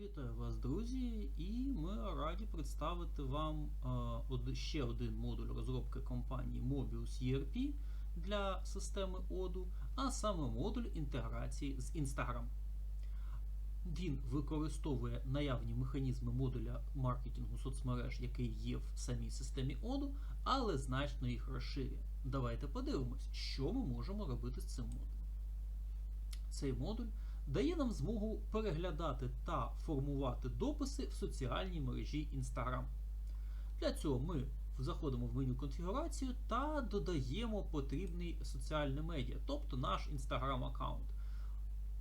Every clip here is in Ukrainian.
Вітаю вас, друзі, і ми раді представити вам е, ще один модуль розробки компанії Mobius ERP для системи ODU, а саме модуль інтеграції з Instagram. Він використовує наявні механізми модуля маркетингу соцмереж, який є в самій системі ODU, але значно їх розширює. Давайте подивимось, що ми можемо робити з цим модулем. Цей модуль дає нам змогу переглядати та формувати дописи в соціальній мережі Instagram. Для цього ми заходимо в меню конфігурацію та додаємо потрібний соціальне медіа, тобто наш Instagram аккаунт.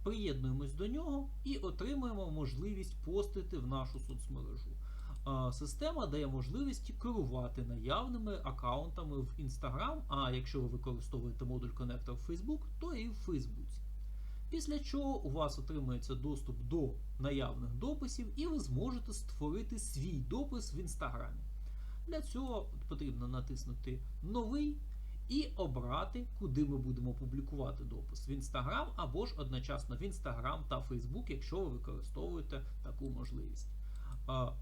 Приєднуємось до нього і отримуємо можливість постити в нашу соцмережу. Система дає можливість керувати наявними аккаунтами в Instagram, а якщо ви використовуєте модуль коннектор в Facebook, то і в Facebook. Після чого у вас отримується доступ до наявних дописів, і ви зможете створити свій допис в інстаграмі. Для цього потрібно натиснути Новий і обрати, куди ми будемо публікувати допис в Інстаграм або ж одночасно в Інстаграм та Фейсбук, якщо ви використовуєте таку можливість.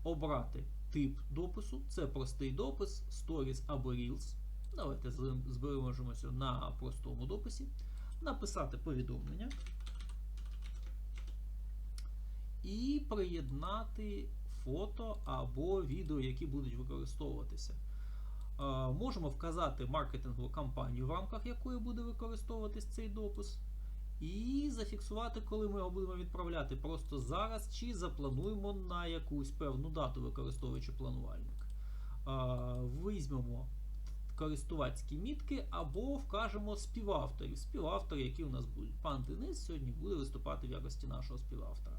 Обрати тип допису, це простий допис, Stories або Reels. Давайте з- збережемося на простому дописі. Написати повідомлення і приєднати фото або відео, які будуть використовуватися. Можемо вказати маркетингову кампанію, в рамках якої буде використовуватись цей допис. І зафіксувати, коли ми його будемо відправляти, просто зараз чи заплануємо на якусь певну дату, використовуючи планувальник. Візьмемо користувацькі мітки або вкажемо співавторів. Співавтори, які у нас будуть. Пан Денис сьогодні буде виступати в якості нашого співавтора.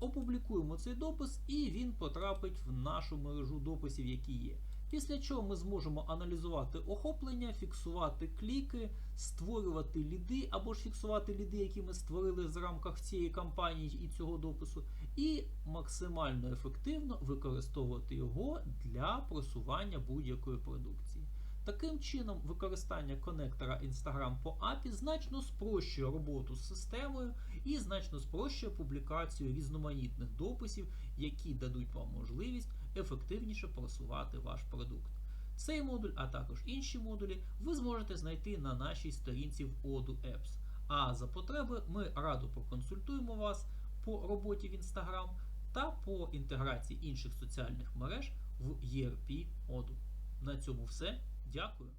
Опублікуємо цей допис, і він потрапить в нашу мережу дописів, які є. Після чого ми зможемо аналізувати охоплення, фіксувати кліки, створювати ліди, або ж фіксувати ліди, які ми створили в рамках цієї кампанії і цього допису, і максимально ефективно використовувати його для просування будь-якої продукції. Таким чином, використання конектора Instagram по API значно спрощує роботу з системою і значно спрощує публікацію різноманітних дописів, які дадуть вам можливість ефективніше просувати ваш продукт. Цей модуль, а також інші модулі, ви зможете знайти на нашій сторінці в Odoo Apps. А за потреби ми радо проконсультуємо вас по роботі в Instagram та по інтеграції інших соціальних мереж в ERP Odoo. На цьому все. Дякую.